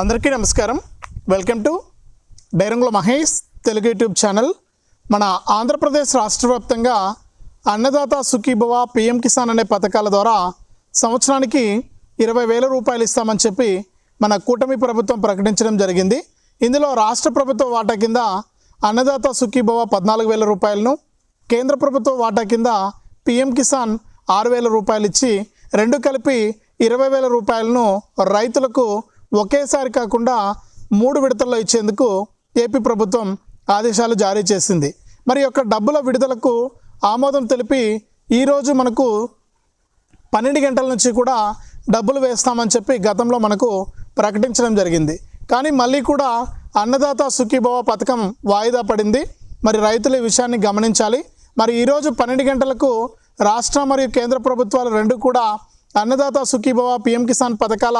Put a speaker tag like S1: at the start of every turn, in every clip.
S1: అందరికీ నమస్కారం. Welcome to డైరంగుల Mahesh Telugu YouTube channel. మన ఆంధ్రప్రదేశ్ రాష్ట్ర వ్యాప్తంగా అన్నదాత సుఖీభవ పిఎం కిసాన్ అనే పథకాల ద్వారా సంవత్సరానికి ఇరవై వేల రూపాయలు ఇస్తామని చెప్పి మన కూటమి ప్రభుత్వం ప్రకటించడం జరిగింది. ఇందులో రాష్ట్ర ప్రభుత్వ వాటా కింద అన్నదాత సుఖీభవ పద్నాలుగు వేల రూపాయలను కేంద్ర ప్రభుత్వ వాటా కింద పిఎం కిసాన్ ఆరు వేల రూపాయలు ఇచ్చి రెండు కలిపి ఇరవై వేల రూపాయలను రైతులకు ఒకేసారి కాకుండా మూడు విడతల్లో ఇచ్చేందుకు ఏపీ ప్రభుత్వం ఆదేశాలు జారీ చేసింది. మరి యొక్క డబ్బుల విడుదలకు ఆమోదం తెలిపి ఈరోజు మనకు పన్నెండు గంటల నుంచి కూడా డబ్బులు వేస్తామని చెప్పి గతంలో మనకు ప్రకటించడం జరిగింది. కానీ మళ్ళీ కూడా అన్నదాత సుఖీభవ పథకం వాయిదా పడింది. మరి రైతులు ఈ విషయాన్ని గమనించాలి. మరి ఈరోజు పన్నెండు గంటలకు రాష్ట్ర మరియు కేంద్ర ప్రభుత్వాలు రెండు కూడా అన్నదాత సుఖీభవ పిఎం కిసాన్ పథకాల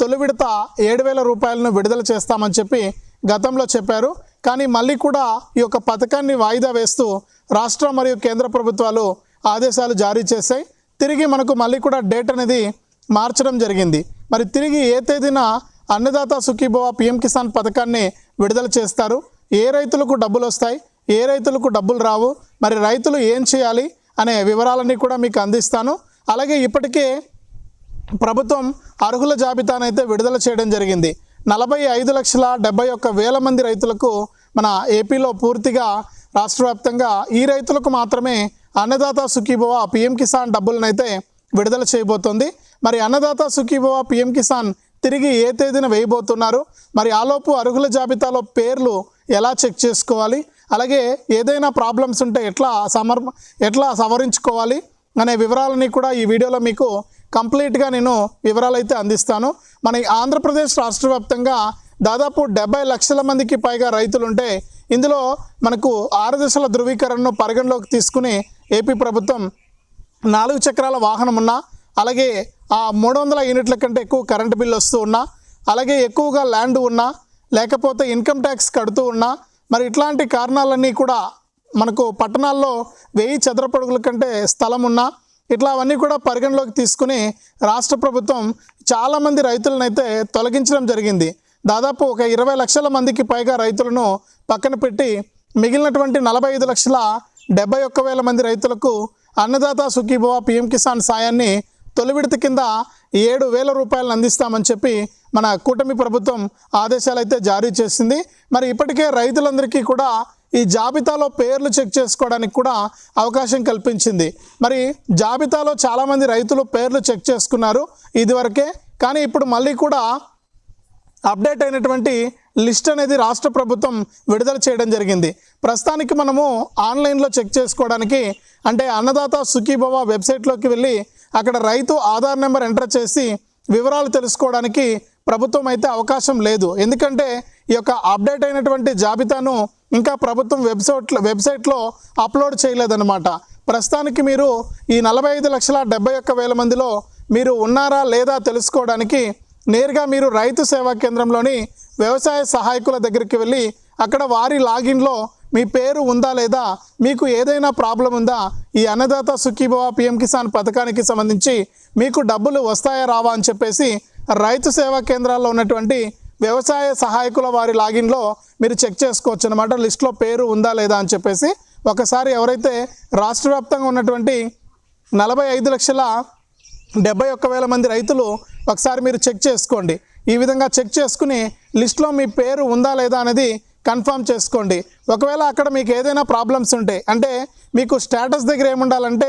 S1: తొలి విడత ఏడు వేల రూపాయలను విడుదల చేస్తామని చెప్పి గతంలో చెప్పారు. కానీ మళ్ళీ కూడా ఈ యొక్క పథకాన్ని వాయిదా వేస్తూ రాష్ట్ర మరియు కేంద్ర ప్రభుత్వాలు ఆదేశాలు జారీ చేశాయి. తిరిగి మనకు మళ్ళీ కూడా డేట్ అనేది మార్చడం జరిగింది. మరి తిరిగి ఏ తేదీన అన్నదాత సుఖీభవ పిఎం కిసాన్ పథకాన్ని విడుదల చేస్తారు? ఏ రైతులకు డబ్బులు వస్తాయి? ఏ రైతులకు డబ్బులు రావు? మరి రైతులు ఏం చేయాలి? అనే వివరాలన్నీ కూడా మీకు అందిస్తాను. అలాగే ఇప్పటికే ప్రభుత్వం అర్హుల జాబితానైతే విడుదల చేయడం జరిగింది. నలభై ఐదు లక్షల డెబ్బై ఒక్క వేల మంది రైతులకు మన ఏపీలో పూర్తిగా రాష్ట్ర వ్యాప్తంగా ఈ రైతులకు మాత్రమే అన్నదాత సుఖీభవ పిఎం కిసాన్ డబ్బులనైతే విడుదల చేయబోతోంది. మరి అన్నదాత సుఖీభవ పిఎం కిసాన్ తిరిగి ఏ తేదీన వేయబోతున్నారు? మరి ఆలోపు అర్హుల జాబితాలో పేర్లు ఎలా చెక్ చేసుకోవాలి? అలాగే ఏదైనా ప్రాబ్లమ్స్ ఉంటే ఎట్లా సమర్ ఎట్లా సవరించుకోవాలి? అనే వివరాలని కూడా ఈ వీడియోలో మీకు కంప్లీట్గా నేను వివరాలు అయితే అందిస్తాను. మన ఆంధ్రప్రదేశ్ రాష్ట్ర వ్యాప్తంగా దాదాపు డెబ్బై లక్షల మందికి పైగా రైతులుంటే ఇందులో మనకు ఆరు దశల ధృవీకరణను పరిగణలోకి తీసుకుని ఏపీ ప్రభుత్వం నాలుగు చక్రాల వాహనం ఉన్నా అలాగే ఆ మూడు వందల యూనిట్ల కంటే ఎక్కువ కరెంటు బిల్లు వస్తూ ఉన్నా అలాగే ఎక్కువగా ల్యాండ్ ఉన్నా లేకపోతే ఇన్కమ్ ట్యాక్స్ కడుతూ ఉన్నా మరి ఇట్లాంటి కారణాలన్నీ కూడా మనకు పట్టణాల్లో వెయ్యి చదరపడుగుల కంటే స్థలం ఉన్నా ఇట్లా అవన్నీ కూడా పరిగణలోకి తీసుకుని రాష్ట్ర ప్రభుత్వం చాలామంది రైతులనైతే తొలగించడం జరిగింది. దాదాపు ఒక ఇరవై లక్షల మందికి పైగా రైతులను పక్కన పెట్టి మిగిలినటువంటి నలభై ఐదు లక్షల డెబ్బై ఒక్క వేల మంది రైతులకు అన్నదాత సుఖీభవ పిఎం కిసాన్ సాయాన్ని తొలి విడత కింద ఏడు వేల రూపాయలను అందిస్తామని చెప్పి మన కూటమి ప్రభుత్వం ఆదేశాలు అయితే జారీ చేసింది. మరి ఇప్పటికే రైతులందరికీ కూడా ఈ జాబితాలో పేర్లు చెక్ చేసుకోవడానికి కూడా అవకాశం కల్పించింది. మరి జాబితాలో చాలామంది రైతులు పేర్లు చెక్ చేసుకున్నారు ఇదివరకే. కానీ ఇప్పుడు మళ్ళీ కూడా అప్డేట్ అయినటువంటి లిస్ట్ అనేది రాష్ట్ర ప్రభుత్వం విడుదల చేయడం జరిగింది. ప్రస్తుతానికి మనము ఆన్లైన్లో చెక్ చేసుకోవడానికి అంటే అన్నదాత సుఖీభవ వెబ్సైట్లోకి వెళ్ళి అక్కడ రైతు ఆధార్ నెంబర్ ఎంటర్ చేసి వివరాలు తెలుసుకోవడానికి ప్రభుత్వం అయితే అవకాశం లేదు. ఎందుకంటే ఈ యొక్క అప్డేట్ అయినటువంటి జాబితాను ఇంకా ప్రభుత్వం వెబ్సైట్లో వెబ్సైట్లో అప్లోడ్ చేయలేదన్నమాట. ప్రస్తుతానికి మీరు ఈ నలభై ఐదు లక్షల డెబ్బై ఒక్క వేల మందిలో మీరు ఉన్నారా లేదా తెలుసుకోవడానికి నేరుగా మీరు రైతు సేవా కేంద్రంలోని వ్యవసాయ సహాయకుల దగ్గరికి వెళ్ళి అక్కడ వారి లాగిన్లో మీ పేరు ఉందా లేదా మీకు ఏదైనా ప్రాబ్లం ఉందా ఈ అన్నదాత సుఖీభవ పిఎం కిసాన్ పథకానికి సంబంధించి మీకు డబ్బులు వస్తాయా రావా అని చెప్పేసి రైతు సేవా కేంద్రాల్లో ఉన్నటువంటి వ్యవసాయ సహాయకుల వారి లాగిన్లో మీరు చెక్ చేసుకోవచ్చు అనమాట లిస్ట్లో పేరు ఉందా లేదా అని చెప్పేసి. ఒకసారి ఎవరైతే రాష్ట్ర వ్యాప్తంగా ఉన్నటువంటి నలభై ఐదు లక్షల డెబ్బై ఒక్క వేల మంది రైతులు ఒకసారి మీరు చెక్ చేసుకోండి. ఈ విధంగా చెక్ చేసుకుని లిస్ట్లో మీ పేరు ఉందా లేదా అనేది కన్ఫర్మ్ చేసుకోండి. ఒకవేళ అక్కడ మీకు ఏదైనా ప్రాబ్లమ్స్ ఉంటే అంటే మీకు స్టేటస్ దగ్గర ఏముండాలంటే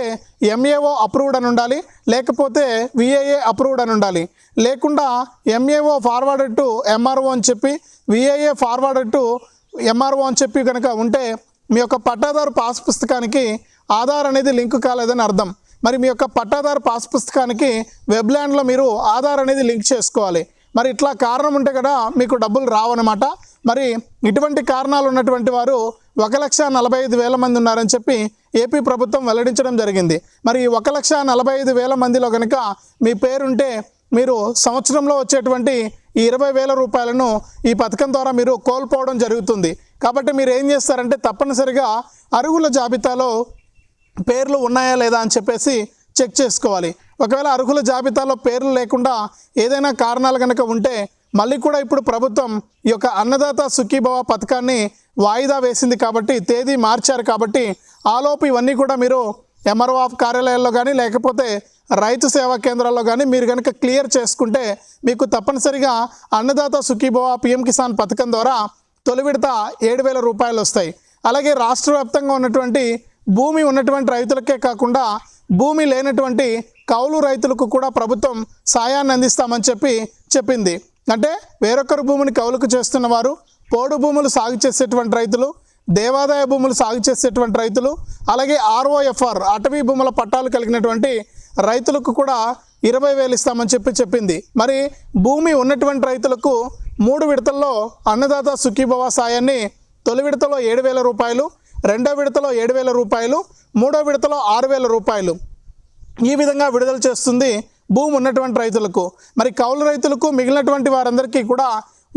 S1: ఎంఏఓ అప్రూవ్డ్ అని ఉండాలి లేకపోతే విఏఏ అప్రూవ్డ్ అని ఉండాలి. లేకుండా ఎంఏఓ ఫార్వర్డ్ టు ఎంఆర్ఓ అని చెప్పి విఏఏ ఫార్వర్డ్ టు ఎంఆర్ఓ అని చెప్పి కనుక ఉంటే మీ యొక్క పట్టాదారు పాస్ పుస్తకానికి ఆధార్ అనేది లింక్ కాలేదని అర్థం. మరి మీ యొక్క పట్టాదారు పాస్ పుస్తకానికి వెబ్లాండ్లో మీరు ఆధార్ అనేది లింక్ చేసుకోవాలి. మరి ఇట్లా కారణం ఉంటే కదా మీకు డబ్బులు రావన్నమాట. మరి ఇటువంటి కారణాలు ఉన్నటువంటి వారు ఒక లక్ష నలభై ఐదు వేల మంది ఉన్నారని చెప్పి ఏపీ ప్రభుత్వం వెల్లడించడం జరిగింది. మరి ఈ ఒక లక్ష నలభై ఐదు వేల మందిలో కనుక మీ పేరుంటే మీరు సంవత్సరంలో వచ్చేటువంటి ఈ ఇరవై వేల రూపాయలను ఈ పథకం ద్వారా మీరు కోల్పోవడం జరుగుతుంది. కాబట్టి మీరు ఏం చేస్తారంటే తప్పనిసరిగా అరుగుల జాబితాలో పేర్లు ఉన్నాయా లేదా అని చెప్పేసి చెక్ చేసుకోవాలి. ఒకవేళ అర్హుల జాబితాలో పేర్లు లేకుండా ఏదైనా కారణాలు కనుక ఉంటే మళ్ళీ కూడా ఇప్పుడు ప్రభుత్వం ఈ యొక్క అన్నదాత సుఖీభవ పథకాన్ని వాయిదా వేసింది కాబట్టి తేదీ మార్చారు కాబట్టి ఆలోపు ఇవన్నీ కూడా మీరు ఎంఆర్ఓ ఆఫ్ కార్యాలయాల్లో కానీ లేకపోతే రైతు సేవా కేంద్రాల్లో కానీ మీరు కనుక క్లియర్ చేసుకుంటే మీకు తప్పనిసరిగా అన్నదాత సుఖీభవ పిఎం కిసాన్ పథకం ద్వారా తొలి విడత ఏడు వేల రూపాయలు వస్తాయి. అలాగే రాష్ట్ర వ్యాప్తంగా ఉన్నటువంటి భూమి ఉన్నటువంటి రైతులకే కాకుండా భూమి లేనటువంటి కౌలు రైతులకు కూడా ప్రభుత్వం సాయాన్ని అందిస్తామని చెప్పి చెప్పింది. అంటే వేరొకరు భూమిని కౌలుకు చేస్తున్న వారు పోడు భూములు సాగు చేసేటువంటి రైతులు దేవాదాయ భూములు సాగు చేసేటువంటి రైతులు అలాగే ఆర్ఓఎఫ్ఆర్ అటవీ భూముల పట్టాలు కలిగినటువంటి రైతులకు కూడా ఇరవై వేలు ఇస్తామని చెప్పి చెప్పింది. మరి భూమి ఉన్నటువంటి రైతులకు మూడు విడతల్లో అన్నదాత సుఖీభవ సాయాన్ని తొలి విడతలో ఏడు వేల రూపాయలు రెండో విడతలో ఏడు వేల రూపాయలు మూడో విడతలో ఆరు వేల రూపాయలు. ఈ విధంగా విడుదల చేస్తుంది భూమి ఉన్నటువంటి రైతులకు మరి కౌలు రైతులకు మిగిలినటువంటి వారందరికీ కూడా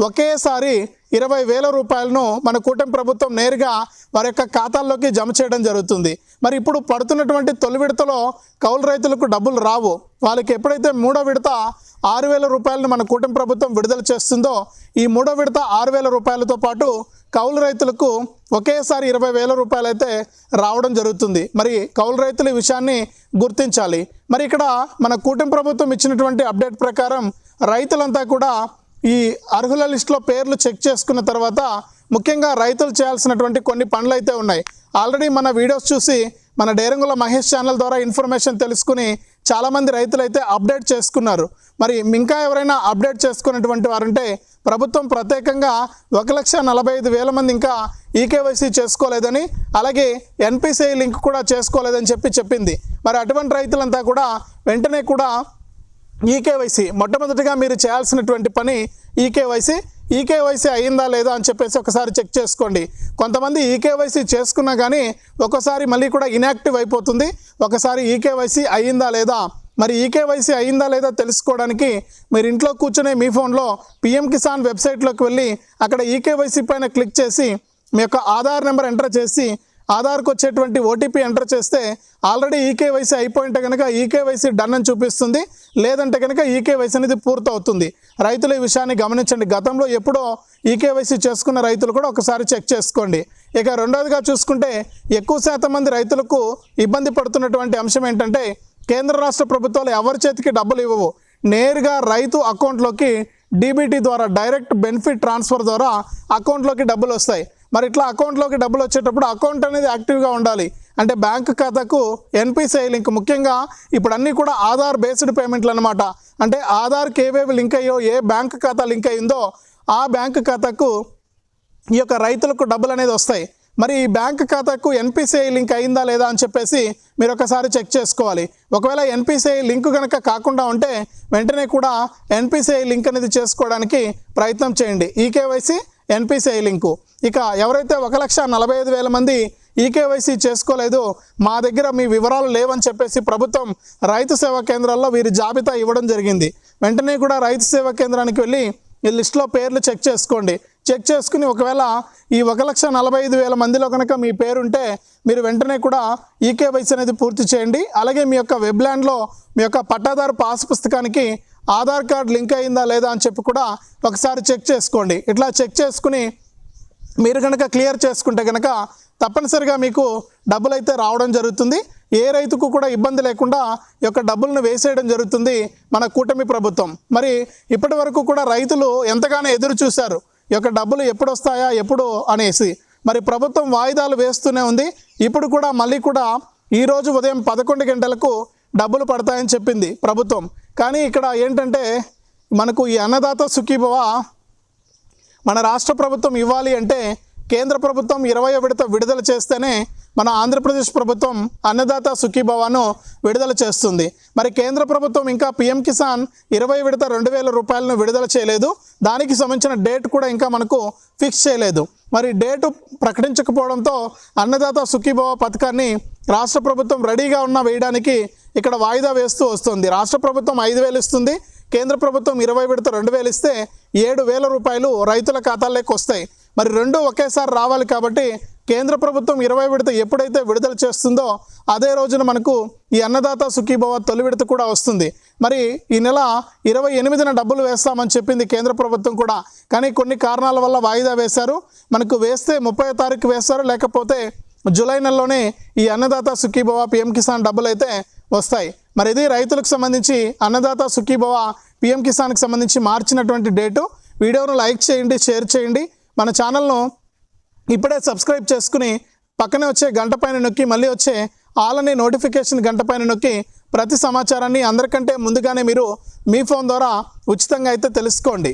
S1: ఒకేసారి ఇరవై వేల రూపాయలను మన కూటమి ప్రభుత్వం నేరుగా వారి యొక్క ఖాతాల్లోకి జమ చేయడం జరుగుతుంది. మరి ఇప్పుడు పడుతున్నటువంటి తొలి విడతలో కౌలు రైతులకు డబ్బులు రావు. వాళ్ళకి ఎప్పుడైతే మూడో విడత ఆరు వేల రూపాయలను మన కూటమి ప్రభుత్వం విడుదల చేస్తుందో ఈ మూడో విడత ఆరు వేల రూపాయలతో పాటు కౌలు రైతులకు ఒకేసారి ఇరవై వేల రూపాయలు అయితే రావడం జరుగుతుంది. మరి కౌలు రైతులు ఈ విషయాన్ని గుర్తించాలి. మరి ఇక్కడ మన కూటమి ప్రభుత్వం ఇచ్చినటువంటి అప్డేట్ ప్రకారం రైతులంతా కూడా ఈ అర్హుల లిస్టులో పేర్లు చెక్ చేసుకున్న తర్వాత ముఖ్యంగా రైతులు చేయాల్సినటువంటి కొన్ని పనులు అయితే ఉన్నాయి. ఆల్రెడీ మన వీడియోస్ చూసి మన డేరంగుల మహేష్ ఛానల్ ద్వారా ఇన్ఫర్మేషన్ తెలుసుకుని చాలామంది రైతులైతే అప్డేట్ చేసుకున్నారు. మరి ఇంకా ఎవరైనా అప్డేట్ చేసుకున్నటువంటి వారంటే ప్రభుత్వం ప్రత్యేకంగా ఒక లక్ష నలభై ఐదు వేల మంది ఇంకా ఈకేవైసీ చేసుకోలేదని అలాగే ఎన్పిసిఐ లింక్ కూడా చేసుకోలేదని చెప్పి చెప్పింది. మరి అటువంటి రైతులంతా కూడా వెంటనే కూడా ఈకేవైసీ మొట్టమొదటిగా మీరు చేయాల్సినటువంటి పని ఈకేవైసీ ఈకేవైసీ అయిందా లేదా అని చెప్పేసి ఒకసారి చెక్ చేసుకోండి. కొంతమంది ఈకేవైసీ చేసుకున్నా కానీ ఒకసారి మళ్ళీ కూడా ఇన్యాక్టివ్ అయిపోతుంది. ఒకసారి ఈకేవైసీ అయిందా లేదా? మరి ఈకేవైసీ అయిందా లేదా తెలుసుకోవడానికి మీరు ఇంట్లో కూర్చునే మీ ఫోన్లో పిఎం కిసాన్ వెబ్సైట్లోకి వెళ్ళి అక్కడ ఈకేవైసీ పైన క్లిక్ చేసి మీ యొక్క ఆధార్ నెంబర్ ఎంటర్ చేసి ఆధార్కి వచ్చేటువంటి ఓటీపీ ఎంటర్ చేస్తే ఆల్రెడీ ఈకేవైసీ అయిపోయింటే కనుక ఈకేవైసీ డన్ అని చూపిస్తుంది. లేదంటే కనుక ఈకేవైసీ అనేది పూర్తవుతుంది. రైతులు ఈ విషయాన్ని గమనించండి. గతంలో ఎప్పుడో ఈకేవైసీ చేసుకున్న రైతులు కూడా ఒకసారి చెక్ చేసుకోండి. ఇక రెండవదిగా చూసుకుంటే ఎక్కువ శాతం మంది రైతులకు ఇబ్బంది పడుతున్నటువంటి అంశం ఏంటంటే కేంద్ర రాష్ట్ర ప్రభుత్వాలు ఎవరి చేతికి డబ్బులు ఇవ్వవు. నేరుగా రైతు అకౌంట్లోకి డీబీటీ ద్వారా డైరెక్ట్ బెనిఫిట్ ట్రాన్స్ఫర్ ద్వారా అకౌంట్లోకి డబ్బులు వస్తాయి. మరి ఇట్లా అకౌంట్లోకి డబ్బులు వచ్చేటప్పుడు అకౌంట్ అనేది యాక్టివ్గా ఉండాలి. అంటే బ్యాంక్ ఖాతాకు ఎన్పిసిఐ లింక్ ముఖ్యంగా ఇప్పుడు అన్నీ కూడా ఆధార్ బేస్డ్ పేమెంట్లు అనమాట అంటే ఆధార్కి ఏవేవి లింక్ అయ్యో ఏ బ్యాంక్ ఖాతా లింక్ అయిందో ఆ బ్యాంక్ ఖాతాకు ఈ యొక్క రైతులకు డబ్బులు అనేది వస్తాయి. మరి ఈ బ్యాంక్ ఖాతాకు ఎన్పిసిఐ లింక్ అయిందా లేదా అని చెప్పేసి మీరు ఒకసారి చెక్ చేసుకోవాలి. ఒకవేళ ఎన్పిసిఐ లింక్ కనుక కాకుండా ఉంటే వెంటనే కూడా ఎన్పిసిఐ లింక్ అనేది చేసుకోవడానికి ప్రయత్నం చేయండి. EKYC NPCI link. ఇక ఎవరైతే ఒక లక్ష నలభై ఐదు వేల మంది ఈకేవైసీ చేసుకోలేదు మా దగ్గర మీ వివరాలు లేవని చెప్పేసి ప్రభుత్వం రైతు సేవా కేంద్రాల్లో వీరి జాబితా ఇవ్వడం జరిగింది. వెంటనే కూడా రైతు సేవా కేంద్రానికి వెళ్ళి ఈ లిస్ట్లో పేర్లు చెక్ చేసుకోండి. చెక్ చేసుకుని ఒకవేళ ఈ ఒక లక్ష నలభై ఐదు వేల మందిలో కనుక మీ పేరుంటే మీరు వెంటనే కూడా ఈకేవైసీ అనేది పూర్తి చేయండి. అలాగే మీ యొక్క వెబ్లాండ్లో మీ యొక్క పట్టాదారు పాస్ పుస్తకానికి ఆధార్ కార్డ్ లింక్ అయిందా లేదా అని చెప్పి కూడా ఒకసారి చెక్ చేసుకోండి. ఇట్లా చెక్ చేసుకుని మీరు కనుక క్లియర్ చేసుకుంటే కనుక తప్పనిసరిగా మీకు డబ్బులు అయితే రావడం జరుగుతుంది. ఏ రైతుకు కూడా ఇబ్బంది లేకుండా ఈ యొక్క డబ్బులను వేసేయడం జరుగుతుంది మన కూటమి ప్రభుత్వం. మరి ఇప్పటి వరకు కూడా రైతులు ఎంతగానో ఎదురు చూశారు. ఈ యొక్క డబ్బులు ఎప్పుడు వస్తాయా ఎప్పుడు అనేసి. మరి ప్రభుత్వం వాయిదాలు వేస్తూనే ఉంది. ఇప్పుడు కూడా మళ్ళీ కూడా ఈరోజు ఉదయం పదకొండు గంటలకు డబ్బులు పడతాయని చెప్పింది ప్రభుత్వం. కానీ ఇక్కడ ఏంటంటే మనకు ఈ అన్నదాత సుఖీభవ మన రాష్ట్ర ప్రభుత్వం ఇవ్వాలి అంటే కేంద్ర ప్రభుత్వం ఇరవై విడత విడుదల చేస్తేనే మన ఆంధ్రప్రదేశ్ ప్రభుత్వం అన్నదాత సుఖీభవాను విడుదల చేస్తుంది. మరి కేంద్ర ప్రభుత్వం ఇంకా పిఎం కిసాన్ ఇరవై విడత రెండు వేల రూపాయలను విడుదల చేయలేదు. దానికి సంబంధించిన డేట్ కూడా ఇంకా మనకు ఫిక్స్ చేయలేదు. మరి డేటు ప్రకటించకపోవడంతో అన్నదాత సుఖీభవ పథకాన్ని రాష్ట్ర ప్రభుత్వం రెడీగా ఉన్న వేయడానికి ఇక్కడ వాయిదా వేస్తూ వస్తుంది. రాష్ట్ర ప్రభుత్వం ఐదు వేలు ఇస్తుంది. కేంద్ర ప్రభుత్వం ఇరవై విడత రెండు వేలు ఇస్తే ఏడు వేల రూపాయలు రైతుల ఖాతాల్లోకి వస్తాయి. మరి రెండు ఒకేసారి రావాలి కాబట్టి కేంద్ర ప్రభుత్వం ఇరవై విడత ఎప్పుడైతే విడుదల చేస్తుందో అదే రోజున మనకు ఈ అన్నదాత సుఖీభవ తొలి విడత కూడా వస్తుంది. మరి ఈ నెల ఇరవై ఎనిమిదిన డబ్బులు వేస్తామని చెప్పింది కేంద్ర ప్రభుత్వం కూడా. కానీ కొన్ని కారణాల వల్ల వాయిదా వేశారు. మనకు వేస్తే ముప్పై తారీఖు వేస్తారు. లేకపోతే జూలై నెలలోనే ఈ అన్నదాత సుఖీభవ పిఎం కిసాన్ డబ్బులు అయితే వస్తాయి. మరి ఇది రైతులకు సంబంధించి అన్నదాత సుఖీభవ పిఎం కిసాన్కి సంబంధించి మార్చినటువంటి డేటు. వీడియోను లైక్ చేయండి షేర్ చేయండి. మన ఛానల్ను ఇప్పుడే సబ్స్క్రైబ్ చేసుకుని పక్కనే వచ్చే గంట పైన నొక్కి మళ్ళీ వచ్చే ఆలని నోటిఫికేషన్ గంట పైన నొక్కి ప్రతి సమాచారాన్ని అందరికంటే ముందుగానే మీరు మీ ఫోన్ ద్వారా ఉచితంగా అయితే తెలుసుకోండి.